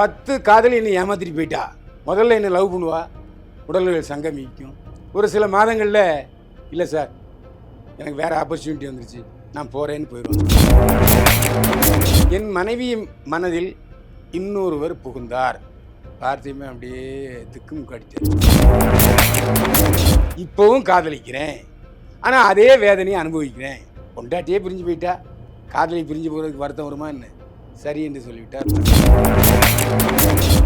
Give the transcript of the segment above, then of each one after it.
பத்து காதலி என்னை ஏமாத்திட்டு போயிட்டா. முதல்ல என்னை லவ் பண்ணுவா. உடல்நிலை சங்கமிக்கும் ஒரு சில மாதங்களில் இல்லை சார் எனக்கு வேறு ஆப்பர்ச்சுனிட்டி வந்துருச்சு. நான் போகிறேன்னு போயிடுவேன். என் மனைவியின் மனதில் இன்னொருவர் புகுந்தார். பார்த்தியுமே அப்படியே திக்கும் கடிச்சார் இப்போவும் காதலிக்கிறேன். ஆனால் அதே வேதனையை அனுபவிக்கிறேன். பொண்டாட்டியே பிரிஞ்சு போயிட்டா. காதலி பிரிஞ்சு போகிறதுக்கு வருத்தம் வருமா என்ன? சரி என்று சொல்லிவிட்டார்.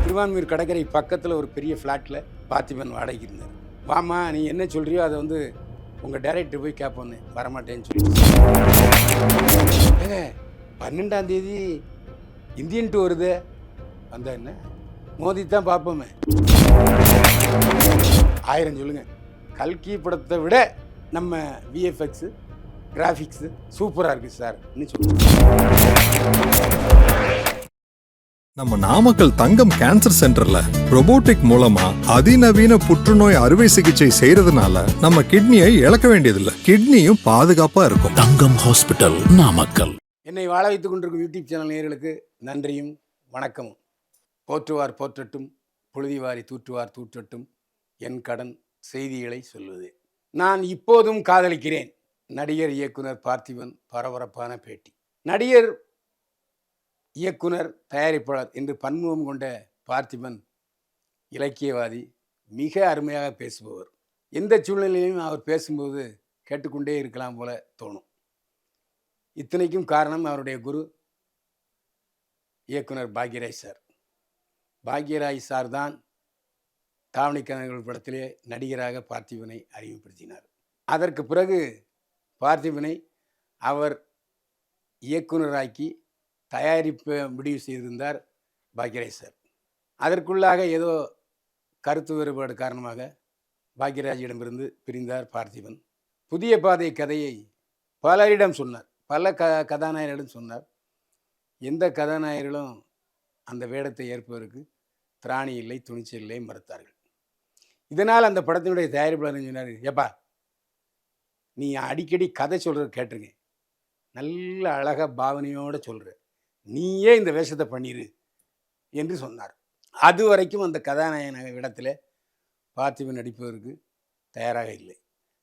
திருவான்மூர் கடற்கரை பக்கத்தில் ஒரு பெரிய ஃப்ளாட்டில் பார்த்திபன் வாடகைக்கு இருந்தார். வாமா நீ என்ன சொல்கிறியோ அதை வந்து உங்கள் டேரக்டர் போய் கேட்போன்னு வரமாட்டேன்னு சொல்லி ஏங்க பன்னெண்டாம் தேதி இந்தியன் டூ வருது வந்தா என்ன? மோதி தான் பார்ப்போமே ஆயிரம் சொல்லுங்க. கல்கி படத்தை விட நம்ம விஎஃப்எக்ஸு கிராஃபிக்ஸு சூப்பராக இருக்குது சார். இன்னும் சொல்லுங்கள் நம்ம நாமக்கல் தங்கம் கேன்சர் சென்டர்ல robotic மூலமா அதிநவீன புற்றுநோய் அறுவை சிகிச்சை செய்யறதுனால நம்ம கிட்னியை இழக்க வேண்டியதில்லை. கிட்னியும் பாதுகாப்பா இருக்கும். தங்கம் ஹாஸ்பிட்டல் நாமக்கல். என்னை வாழ வைத்துக் கொண்டிருக்கும் யூடியூப் சேனல் நேயர்களுக்கு நன்றியும் வணக்கமும். போற்றுவார் போற்றட்டும் புழுதிவாரி தூற்றுவார் தூற்றட்டும் என் கடன் செய்திகளை சொல்வது. நான் இப்போதும் காதலிக்கிறேன். நடிகர் இயக்குனர் பார்த்திபன் பரபரப்பான பேட்டி. நடிகர் இயக்குனர் தயாரிப்பாளர் என்று பன்முகம் கொண்ட பார்த்திபன் இலக்கியவாதி மிக அருமையாக பேசுபவர். எந்த சூழ்நிலையிலும் அவர் பேசும்போது கேட்டுக்கொண்டே இருக்கலாம் போல தோணும். இத்தனைக்கும் காரணம் அவருடைய குரு இயக்குனர் பாக்யராஜ் சார். பாக்யராஜ் சார் தான் தாவணி கனவுகள் படத்திலே நடிகராக பார்த்திபனை அறிமுகப்படுத்தினார். அதற்கு பிறகு பார்த்திபனை அவர் இயக்குனராக்கி தயாரிப்பு முடிவு செய்திருந்தார் பாக்யராஜ் சார். அதற்குள்ளாக ஏதோ கருத்து வேறுபாடு காரணமாக பாக்யராஜிடமிருந்து பிரிந்தார் பார்த்திபன். புதிய பாதை கதையை பலரிடம் சொன்னார். பல க கதாநாயகரிடம் சொன்னார். எந்த கதாநாயகர்களும் அந்த வேடத்தை ஏற்பதற்கு திராணி இல்லை துணிச்சல் இல்லை மறுத்தார்கள். இதனால் அந்த படத்தினுடைய தயாரிப்பாளர் சொன்னார்? ஏப்பா நீ அடிக்கடி கதை சொல்கிற கேட்டிருக்கேன். நல்ல அழகாக பாவனையோடு சொல்கிற நீயே இந்த வேஷத்தை பண்ணிடு என்று சொன்னார். அது வரைக்கும் அந்த கதாநாயகன இடத்துல பார்த்திபன் நடிப்பதற்கு தயாராக இல்லை.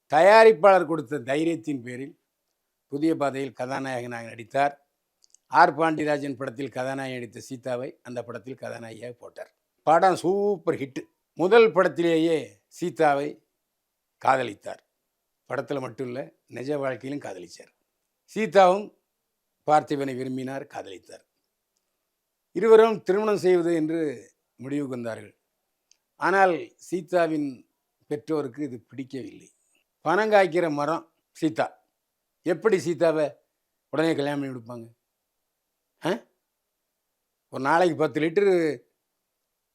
தயாரிப்பாளர் கொடுத்த தைரியத்தின் பேரில் புதிய பாதையில் கதாநாயகனாக நடித்தார். ஆர். பாண்டியராஜன் படத்தில் கதாநாயகி நடித்த சீதாவை அந்த படத்தில் கதாநாயகியாக போட்டார். படம் சூப்பர் ஹிட்டு முதல் படத்திலேயே சீதாவை காதலித்தார். படத்தில் மட்டும் இல்லை நிஜ வாழ்க்கையிலும் காதலித்தார் சீதாவும் பார்த்திபனை விரும்பினார் காதலித்தார். இருவரும் திருமணம் செய்வது என்று முடிவுக்கு வந்தார்கள் ஆனால் சீதாவின் பெற்றோருக்கு இது பிடிக்கவில்லை. பணம் காய்க்கிற மரம் சீதா. எப்படி சீதாவை உடனே கல்யாணம் பண்ணி கொடுப்பாங்க? ஆ? ஒரு நாளைக்கு பத்து லிட்டரு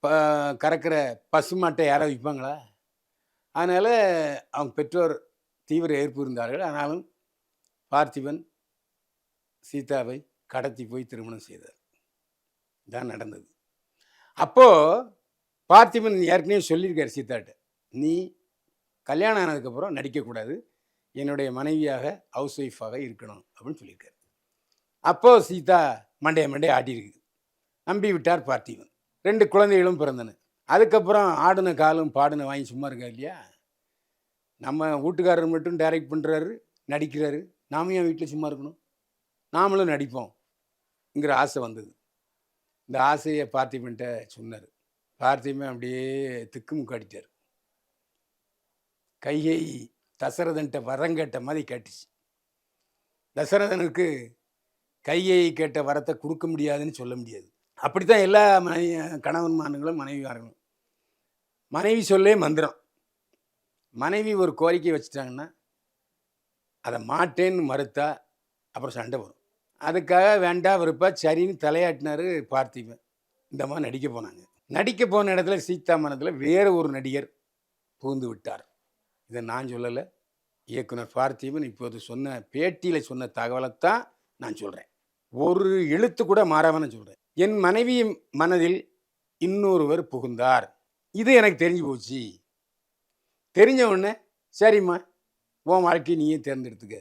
ப கறக்கிற பசுமாட்டை யாராவது விற்பாங்களா? அதனால் அவங்க பெற்றோர் தீவிர எதிர்ப்பு இருந்தார்கள். ஆனாலும் பார்த்திபன் சீதாவை கடத்தி போய் திருமணம் செய்தார். தான் நடந்தது. அப்போது பார்த்திபன் ஏற்கனவே சொல்லியிருக்கார் சீதாட்ட நீ கல்யாணம் ஆனதுக்கப்புறம் நடிக்கக்கூடாது. என்னுடைய மனைவியாக ஹவுஸ் ஒய்ஃபாக இருக்கணும். அப்படின்னு சொல்லியிருக்காரு. அப்போது சீதா மண்டைய மண்டைய ஆட்டியிருக்கு. நம்பி விட்டார் பார்த்திபன். ரெண்டு குழந்தைகளும் பிறந்தன. அதுக்கப்புறம் ஆடின காலும் பாடின வாங்கி சும்மா இருக்கா இல்லையா? நம்ம வீட்டுக்காரர் மட்டும் டைரக்ட் பண்ணுறாரு நடிக்கிறாரு. நாமும் என் வீட்டில் சும்மா இருக்கணும்? நாமளும் நடிப்போம்ங்கிற ஆசை வந்தது. இந்த ஆசையை பார்த்திபன்ட்ட சொன்னார். பார்த்திபன் அப்படியே திக்குமுக்காடிட்டார் கையை தசரதன்ட்ட வரம் கேட்ட மாதிரி கேட்டுச்சு. தசரதனுக்கு கையை கேட்ட வரத்தை கொடுக்க முடியாதுன்னு சொல்ல முடியாது. அப்படித்தான் எல்லா மனைவி கணவன்மார்களும் மனைவியார்களும். மனைவி சொல்லே மந்திரம். மனைவி ஒரு கோரிக்கை வச்சுட்டாங்கன்னா அதை மாட்டேன்னு மறுத்தா அப்புறம் சண்டை வரும். அதுக்காக வேண்டாம் விருப்பா சரின்னு தலையாட்டினார் பார்த்திபன். இந்த மாதிரி நடிக்க போனாங்க. நடிக்க போன இடத்துல சீதாமணத்தில் வேறு ஒரு நடிகர் புகுந்து விட்டார். இதை நான் சொல்லலை. இயக்குனர் பார்த்திபன் இப்போது சொன்ன பேட்டியில் சொன்ன தகவலைத்தான் நான் சொல்கிறேன் ஒரு எழுத்து கூட மாறாமனு சொல்கிறேன் என் மனைவியின் மனதில் இன்னொருவர் புகுந்தார். இது எனக்கு தெரிஞ்சு போச்சு. தெரிஞ்ச உடனே சரிம்மா உன் வாழ்க்கையை நீயே தேர்ந்தெடுத்துக்க.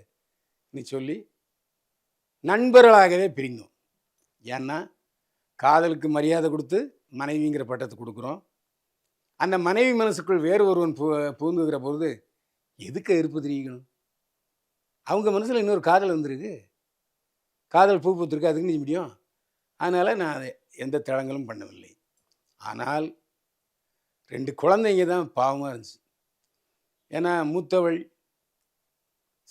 நீ சொல்லி நண்பர்களாகவே பிரிந்தோம். ஏன்னா காதலுக்கு மரியாதை கொடுத்து மனைவிங்கிற பட்டத்தை கொடுக்குறோம். அந்த மனைவி மனசுக்குள் வேறு ஒருவன் பூ பூந்துகிற பொழுது எதுக்கு இருப்பு தெரிவிக்கணும்? அவங்க மனசில் இன்னொரு காதல் வந்திருக்கு. காதல் பூ பூத்திருக்கு அதுக்கு நீ முடியும். அதனால் நான் அதை எந்த தடங்களும் பண்ணவில்லை. ஆனால் ரெண்டு குழந்தைங்க தான் பாவமாக இருந்துச்சு. ஏன்னா மூத்தவள்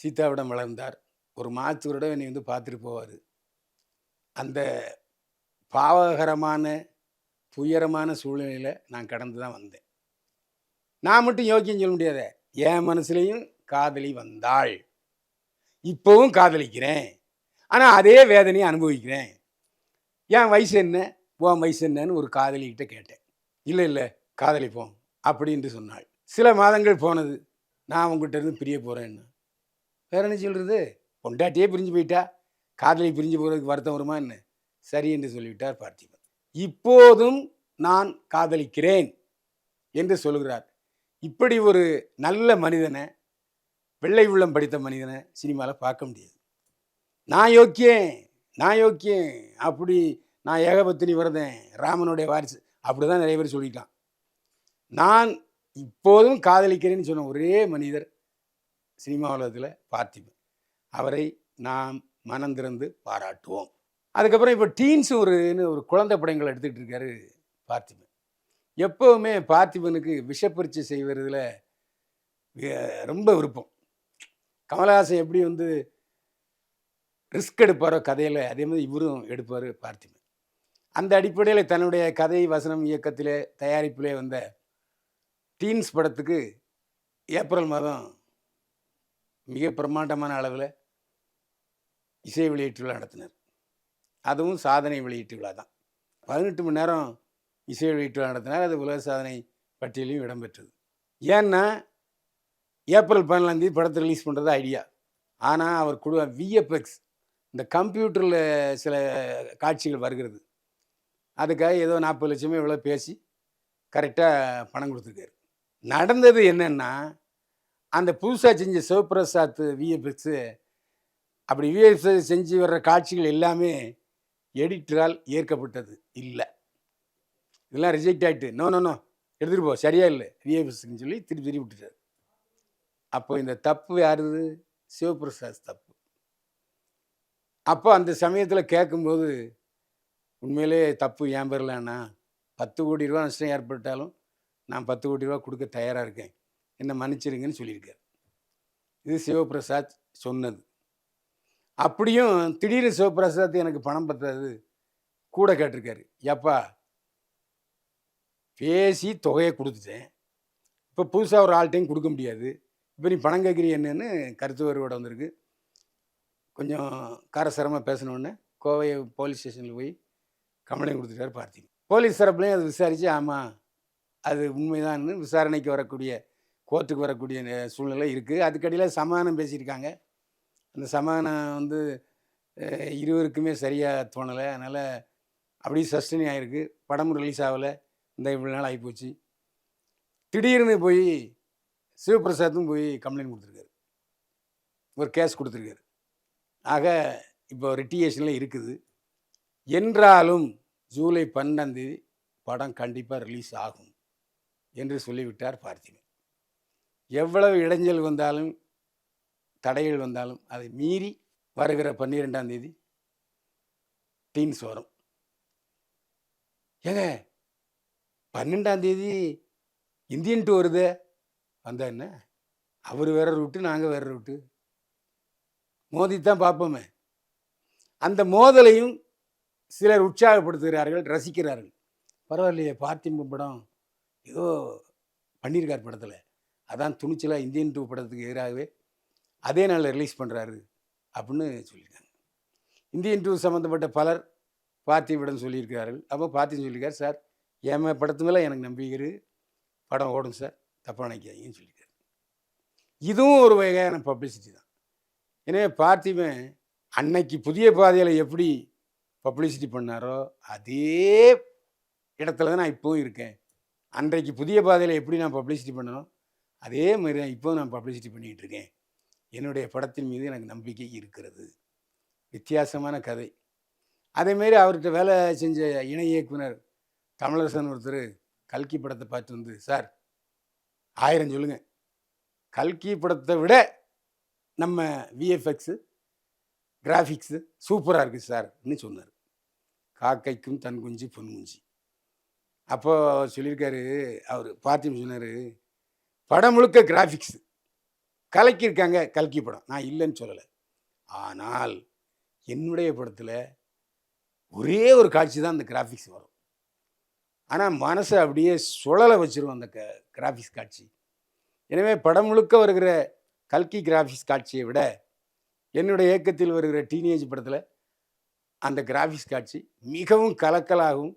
சீதாவிடம் வளர்ந்தார். ஒரு மாதத்துக்கூட என்னை வந்து பார்த்துட்டு போவார். அந்த பாவகரமான துயரமான சூழ்நிலையில் நான் கடந்து தான் வந்தேன். நான் மட்டும் யோக்கியம் சொல்ல முடியாத என் மனசுலையும் காதலி வந்தாள். இப்போவும் காதலிக்கிறேன். ஆனால் அதே வேதனையை அனுபவிக்கிறேன். என் வயசு என்ன? உன் வயசு என்னன்னு ஒரு காதலிக்கிட்ட கேட்டேன். இல்லை இல்லை காதலிப்போம் அப்படின்ட்டு சொன்னாள். சில மாதங்கள் போனது. நான் உங்ககிட்ட இருந்து பிரிய போகிறேன்னு வேற என்ன சொல்கிறது பொண்டாட்டியே பிரிஞ்சு போயிட்டா. காதலி பிரிஞ்சு போகிறதுக்கு வருத்தம் வருமா என்ன? சரி என்று சொல்லிவிட்டார் பார்த்திபன். இப்போதும் நான் காதலிக்கிறேன் என்று சொல்கிறார் இப்படி ஒரு நல்ல மனிதனை வெள்ளை உள்ளம் படித்த மனிதனை சினிமாவில் பார்க்க முடியாது. நான் யோக்கியேன் நான் யோக்கியேன் அப்படி நான் ஏகபத்தினி விரதேன் ராமனுடைய வாரிசு அப்படி தான் நிறைய பேர் சொல்லிட்டான் நான் இப்போதும் காதலிக்கிறேன்னு சொன்ன ஒரே மனிதர் சினிமா உலகத்தில் பார்த்திபன். அவரை நாம் மனம் திறந்து பாராட்டுவோம். அதுக்கப்புறம் இப்போ டீன்ஸ் ஒருன்னு ஒரு குழந்தை படங்கள் எடுத்துக்கிட்டு இருக்காரு பார்த்திபன். எப்போவுமே பார்த்திபனுக்கு விஷப்பரிச்சு செய்வதில் ரொம்ப விருப்பம். கமலஹாசன் எப்படி வந்து ரிஸ்க் எடுப்பாரோ கதையில் அதே மாதிரி இவரும் எடுப்பார் பார்த்திபன். அந்த அடிப்படையில் தன்னுடைய கதை வசனம் இயக்கத்திலே தயாரிப்பிலே வந்த டீன்ஸ் படத்துக்கு ஏப்ரல் மாதம் மிக பிரம்மாண்டமான அளவில் இசை வெளியீட்டு விழா நடத்தினார். அதுவும் சாதனை வெளியீட்டு விழா தான். பதினெட்டு மணி நேரம் இசை வெளியீட்டு விழா நடத்தினார். அது உலக சாதனை பட்டியலையும் இடம்பெற்றது ஏன்னா ஏப்ரல் பதினாலாந்தேதி படத்தை ரிலீஸ் பண்ணுறது ஐடியா ஆனால் அவர் குழு விஎஃப்எக்ஸ் இந்த கம்ப்யூட்டரில் சில காட்சிகள் வருகிறது. அதுக்காக ஏதோ நாற்பது லட்சமே இவ்வளோ பேசி கரெக்டாக பணம் கொடுத்துருக்காரு. நடந்தது என்னென்னா அந்த புதுசாக செஞ்ச சிவபிரசாத் விஎஃப்எக்ஸு அப்படி விஎஃப்எக்ஸ் செஞ்சு வர்ற காட்சிகள் எல்லாமே எடிட்டரால் ஏற்கப்பட்டது இல்லை. இதெல்லாம் ரிஜெக்ட் ஆகிட்டு நோ நோ நோ எடுத்துகிட்டு போ சரியா இல்லை விஎஃப்எக்ஸ்ன்னு சொல்லி திருப்பி திருப்பி விட்டுட்டார். அப்போ இந்த தப்பு யாருது? சிவபிரசாத் தப்பு. அப்போ அந்த சமயத்தில் கேட்கும்போது உண்மையிலே தப்பு ஏன் பெறலன்னா பத்து கோடி ரூபா நஷ்டம் ஏற்பட்டாலும் நான் பத்து கோடி ரூபா கொடுக்க தயாராக இருக்கேன். என்னை மன்னிச்சிருங்கன்னு சொல்லியிருக்காரு. இது சிவபிரசாத் சொன்னது. அப்படியும் திடீர்னு சிவபிரசாத் எனக்கு பணம் பத்தாது. கூட கேட்டிருக்காரு. ஏப்பா பேசி தொகையை கொடுத்துட்டேன். இப்போ புதுசாக ஒரு ஆள்கிட்டையும் கொடுக்க முடியாது. இப்போ நீ பணம் கேட்குறீ என்னன்னு கருத்து வேறுபாடு வந்திருக்கு. கொஞ்சம் காரசாரமாக பேசினோடனே கோவை போலீஸ் ஸ்டேஷனில் போய் கம்ப்ளைண்ட் கொடுத்துட்டாரு பார்த்திங்க போலீஸ் தரப்புலையும் அதை விசாரித்து ஆமாம் அது உண்மைதான்னு விசாரணைக்கு வரக்கூடிய கோர்ட்டுக்கு வரக்கூடிய சூழ்நிலை இருக்குது அதுக்கடியில் சமாதானம் பேசியிருக்காங்க. அந்த சமாதானம் வந்து இருவருக்குமே சரியாக தோணலை. அதனால் அப்படியே சஸ்டனி ஆகிருக்கு படமும் ரிலீஸ் ஆகலை. இந்த இவ்வளோ நாள் ஆகிப்போச்சு திடீர்னு போய் சிவபிரசாத்தும் போய் கம்ப்ளைண்ட் கொடுத்துருக்காரு. ஒரு கேஸ் கொடுத்துருக்காரு. ஆக இப்போ ரிட்டியேஷனில் இருக்குது. என்றாலும் ஜூலை பன்னெண்டாம் தேதி படம் கண்டிப்பாக ரிலீஸ் ஆகும் என்று சொல்லிவிட்டார் பார்த்திபன். எவ்வளவு இடைஞ்சல் வந்தாலும் தடைகள் வந்தாலும் அதை மீறி வருகிற பன்னிரெண்டாம் தேதி டீன்ஸ் வரும். ஏங்க பன்னெண்டாம் தேதி இந்தியன் டூ வருதே? வந்தா என்ன? அவர் வேற ரூட்டு நாங்கள் வேற ரூட்டு மோதி தான் பார்ப்போமே. அந்த மோதலையும் சிலர் உற்சாகப்படுத்துகிறார்கள் ரசிக்கிறார்கள். பரவாயில்லையே பார்த்திபன் படம் ஏதோ பண்ணியிருக்கார் படத்தில். அதான் துணிச்சலாக இந்தியன் டூ படத்துக்கு எதிராகவே அதே நாளில் ரிலீஸ் பண்ணுறாரு அப்படின்னு சொல்லியிருக்காங்க. இந்தியன் டூ சம்மந்தப்பட்ட பலர் பார்த்திவிடம் சொல்லியிருக்கிறார்கள். அப்போ பார்த்தின்னு சொல்லியிருக்காரு சார் என் படத்து மேலே எனக்கு நம்பிக்கை படம் ஓடும் சார். தப்பாக நினைக்காதீங்கன்னு சொல்லியிருக்காரு. இதுவும் ஒரு வகையான பப்ளிசிட்டி தான். எனவே பார்த்திவன் அன்னைக்கு புதிய பாதையில் எப்படி பப்ளிசிட்டி பண்ணாரோ அதே இடத்துல தான் நான் இப்போவும் இருக்கேன். அன்றைக்கு புதிய பாதையில் எப்படி நான் பப்ளிசிட்டி பண்ணணும் அதே மாதிரி தான் இப்போவும் நான் பப்ளிசிட்டி பண்ணிகிட்டு இருக்கேன். என்னுடைய படத்தின் மீது எனக்கு நம்பிக்கை இருக்கிறது. வித்தியாசமான கதை. அதேமாரி அவர்கிட்ட வேலை செஞ்ச இணை இயக்குனர் தமிழரசன் ஒருத்தர் கல்கி படத்தை பார்த்து வந்து சார் ஆயிரம் சொல்லுங்கள் கல்கி படத்தை விட நம்ம விஎஃப்எக்ஸு கிராஃபிக்ஸு சூப்பராக இருக்குது சார்னு சொன்னார். காக்கைக்கும் தன் குஞ்சு பொன் குஞ்சு. அப்போது சொல்லியிருக்காரு அவர் பார்த்திபன் சொன்னார் படம் முழுக்க கிராஃபிக்ஸு கலக்கியிருக்காங்க கல்கி படம். நான் இல்லைன்னு சொல்லலை. ஆனால் என்னுடைய படத்தில் ஒரே ஒரு காட்சி தான் அந்த கிராஃபிக்ஸ் வரும். ஆனால் மனசை அப்படியே சுழலை வச்சிருவோம் அந்த க கிராஃபிக்ஸ் காட்சி. எனவே படம் முழுக்க வருகிற கல்கி கிராஃபிக்ஸ் காட்சியை விட என்னுடைய இயக்கத்தில் வருகிற டீனேஜ் படத்தில் அந்த கிராஃபிக்ஸ் காட்சி மிகவும் கலக்கலாகவும்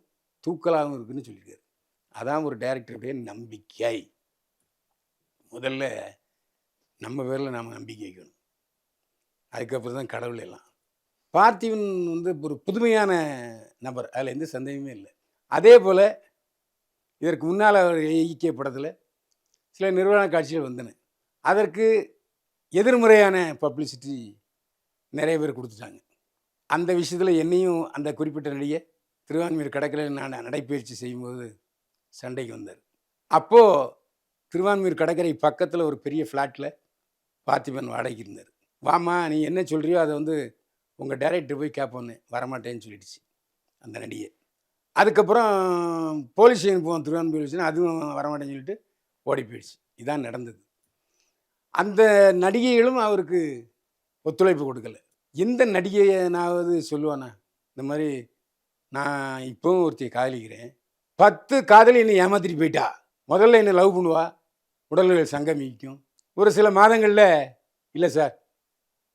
தூக்கலாகவும் இருக்குன்னு சொல்லியிருக்காரு. அதான் ஒரு டைரக்டருடைய நம்பிக்கை. முதல்ல நம்ம பேரில் நாம் நம்பிக்கை வைக்கணும். அதுக்கப்புறம் தான் கடவுள் எல்லாம். பார்த்திவன் வந்து ஒரு புதுமையான நபர். அதில் எந்த சந்தேகமே இல்லை. அதே போல் இதற்கு முன்னால் அவர் இயக்கிய படத்தில் சில நிர்வாண காட்சிகள் வந்தன. அதற்கு எதிர்மறையான பப்ளிசிட்டி நிறைய பேர் கொடுத்துட்டாங்க. அந்த விஷயத்தில் என்னையும் அந்த குறிப்பிட்ட நடிகை திருவான்மையூர் கடற்கரையில் நான் நடைப்பயிற்சி செய்யும்போது சண்டைக்கு வந்தார். அப்போது திருவான்மையூர் கடற்கரை பக்கத்தில் ஒரு பெரிய ஃப்ளாட்டில் பார்த்திபன் வாடகைக்கு இருந்தார். வாம்மா நீ என்ன சொல்கிறியோ அதை வந்து உங்கள் டைரக்டர் போய் கேட்போன்னு வரமாட்டேன்னு சொல்லிடுச்சு அந்த நடிகை. அதுக்கப்புறம் போலீஸ் ஸ்டேஷன் போவோம் திருவான் ஸ்டேஷன் அதுவும் வரமாட்டேன்னு சொல்லிட்டு ஓடி போயிடுச்சு. இதான் நடந்தது. அந்த நடிகைகளும் அவருக்கு ஒத்துழைப்பு கொடுக்கல. எந்த நடிகையை நான் சொல்லுவானா இந்த மாதிரி நான் இப்போவும் ஒருத்தையை காதலிக்கிறேன். பத்து காதலி என்னை ஏமாத்திட்டு போயிட்டா. முதல்ல என்னை லவ் பண்ணுவா. உடல்நிலை சங்கமிக்கும். ஒரு சில மாதங்களில் இல்லை சார்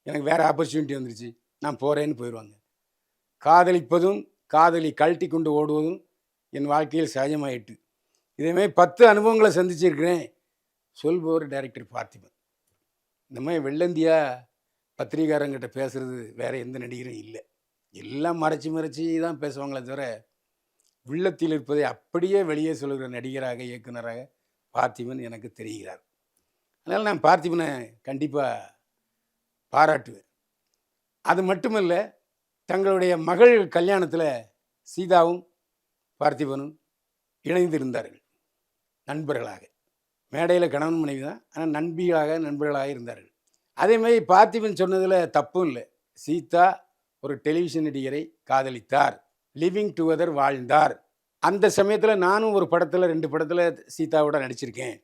எனக்கு வேறு ஆப்பர்ச்சுனிட்டி வந்துருச்சு. நான் போகிறேன்னு போயிடுவாங்க காதலிப்பதும் காதலி கழட்டி கொண்டு ஓடுவதும் என் வாழ்க்கையில் சகஜமாயிட்டு. இதேமாதிரி பத்து அனுபவங்களை சந்திச்சிருக்கிறேன் சொல்பவர் டைரக்டர் பார்த்திபன். இந்த மாதிரி வெள்ளந்தியா பத்திரிகாரங்கிட்ட பேசுகிறது வேற எந்த நடிகரும் இல்லை. எல்லாம் மறைச்சி மறைச்சி தான் பேசுவாங்களே தவிர உள்ளத்தில் இருப்பதை அப்படியே வெளியே சொல்லுகிற நடிகராக இயக்குனராக பார்த்திபன் எனக்கு தெரிகிறார். அதனால் நான் பார்த்திபனை கண்டிப்பாக பாராட்டுவேன். அது மட்டுமல்ல தங்களுடைய மகள் கல்யாணத்தில் சீதாவும் பார்த்திபனும் இணைந்திருந்தார்கள் நண்பர்களாக. மேடையில் கணவன் மனைவி தான் ஆனால் நண்பிகளாக நண்பர்களாக இருந்தார்கள். அதே மாதிரி பார்த்திபன் சொன்னதில் தப்பும் இல்லை. சீதா ஒரு டெலிவிஷன் நடிகரை காதலித்தார் லிவிங் டுகெதர் வாழ்ந்தார். அந்த சமயத்தில் நானும் ஒரு படத்தில் ரெண்டு படத்தில் சீதாவோட நடிச்சிருக்கேன்.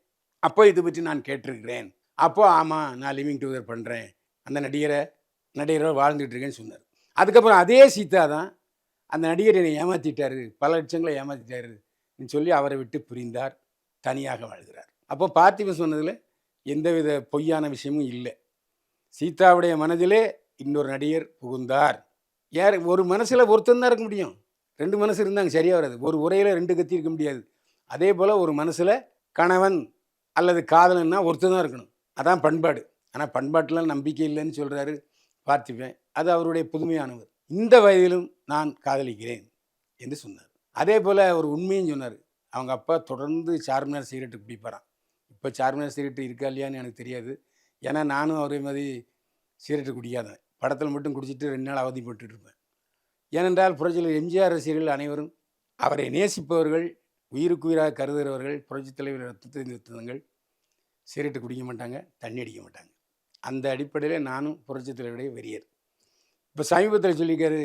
அப்போ இது பற்றி நான் கேட்டிருக்கிறேன். அப்போ ஆமாம் நான் லிவிங் டுகெதர் பண்ணுறேன் அந்த நடிகரை நடிகரோட வாழ்ந்துட்டுருக்கேன்னு சொன்னார். அதுக்கப்புறம் அதே சீதா தான் அந்த நடிகர் என்னை ஏமாற்றிட்டாரு பல லட்சங்களை ஏமாற்றிட்டாருன்னு சொல்லி அவரை விட்டு புரிந்தார் தனியாக வாழ்கிறார். அப்போ பார்த்திபன் சொன்னதில் எந்தவித பொய்யான விஷயமும் இல்லை. சீதாவுடைய மனதிலே இன்னொரு நடிகர் புகுந்தார். யார் ஒரு மனசில் ஒருத்தன் தான் இருக்க முடியும். ரெண்டு மனசு இருந்தாங்க சரியாக வராது. ஒரு உரையில் ரெண்டு கத்தி இருக்க முடியாது. அதே போல் ஒரு மனசில் கணவன் அல்லது காதலன்னா ஒருத்தன் தான் இருக்கணும். அதான் பண்பாடு. ஆனால் பண்பாட்டில் நம்பிக்கை இல்லைன்னு சொல்கிறாரு பார்த்திபன். அது அவருடைய புதுமையானவர் இந்த வயதிலும் நான் காதலிக்கிறேன் என்று சொன்னார். அதே போல் ஒரு உண்மையும் சொன்னார். அவங்க அப்பா தொடர்ந்து சார்மினார் சிகரெட்டு குடிப்பாராம். இப்போ சார்மினார் சிகரெட்டு இருக்கா இல்லையான்னு எனக்கு தெரியாது. ஏன்னா நானும் அவரே மாதிரி சிகரெட்டு குடிக்காதேன் படத்தில் மட்டும் குடிச்சிட்டு ரெண்டு நாள் அவதிப்பட்டு இருப்பேன். ஏனென்றால் புரட்சியில் எம்ஜிஆர் ரசிகர்கள் அனைவரும் அவரை நேசிப்பவர்கள் உயிருக்கு உயிராக கருதுகிறவர்கள் புரட்சித் தலைவர் ரத்தத்தை நிறுத்தங்கள் சிகரெட்டு குடிக்க மாட்டாங்க தண்ணி அடிக்க மாட்டாங்க. அந்த அடிப்படையில் நானும் புரட்சித் தலைவருடைய வெறியர். இப்போ சமீபத்தில் சொல்லியிருக்காரு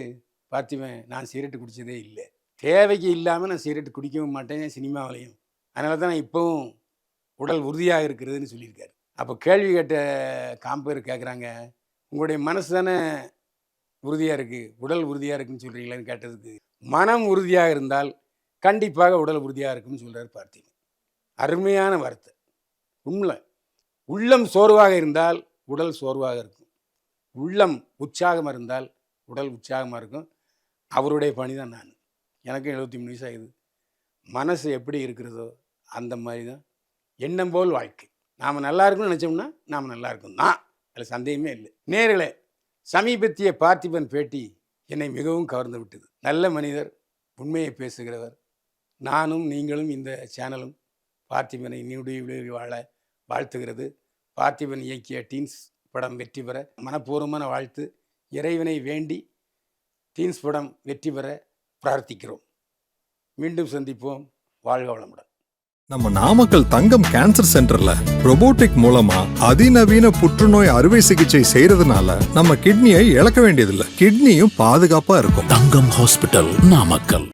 பார்த்திவன் நான் சிகரெட்டு குடித்ததே இல்லை. தேவைக்கு இல்லாமல் நான் சீரட்டு குடிக்கவும் மாட்டேன் சினிமாவிலையும் அதனால தான் நான் இப்போவும் உடல் உறுதியாக இருக்கிறதுன்னு சொல்லியிருக்காரு. அப்போ கேள்வி கேட்ட காம்பேர் கேட்குறாங்க உங்களுடைய மனசு தானே உறுதியாக இருக்குது உடல் உறுதியாக இருக்குன்னு சொல்கிறீங்களான்னு கேட்டதுக்கு மனம் உறுதியாக இருந்தால் கண்டிப்பாக உடல் உறுதியாக இருக்கும்னு சொல்கிறார் பார்த்திங்க. அருமையான வார்த்தை. உண்மை. உள்ளம் சோர்வாக இருந்தால் உடல் சோர்வாக இருக்கும். உள்ளம் உற்சாகமாக இருந்தால் உடல் உற்சாகமாக இருக்கும். அவருடைய பணி தான் நான். எனக்கும் எழுபத்தி மூணு வயசு ஆகுது. மனசு எப்படி இருக்கிறதோ அந்த மாதிரி தான் எண்ணம் போல் வாழ்க்கை. நாம் நல்லா இருக்கணும்னு நினச்சோம்னா நாம் நல்லா இருக்கும் தான் அதில் சந்தேகமே இல்லை. நேர்களே சமீபத்திய பார்த்திபன் பேட்டி என்னை மிகவும் கவர்ந்து விட்டது. நல்ல மனிதர் உண்மையை பேசுகிறவர் நானும் நீங்களும் இந்த சேனலும் பார்த்திபனை நீடுடைய வாழ வாழ்த்துகிறது. பார்த்திபன் இயக்கிய டீன்ஸ் படம் வெற்றி பெற மனப்பூர்வமான வாழ்த்து. இறைவனை வேண்டி டீன்ஸ் படம் வெற்றி பெற பிரார்த்திக்கிறோம். மீண்டும் சந்திப்போம். வாழ்க வளமுடன். நம்ம நாமக்கல் தங்கம் கேன்சர் சென்டர்ல robotic மூலமா அதிநவீன புற்றுநோய் அறுவை சிகிச்சை செய்யறதுனால நம்ம கிட்னியை இழக்க வேண்டியதில்லை. கிட்னியும் பாதுகாப்பா இருக்கும். தங்கம் ஹாஸ்பிட்டல் நாமக்கல்.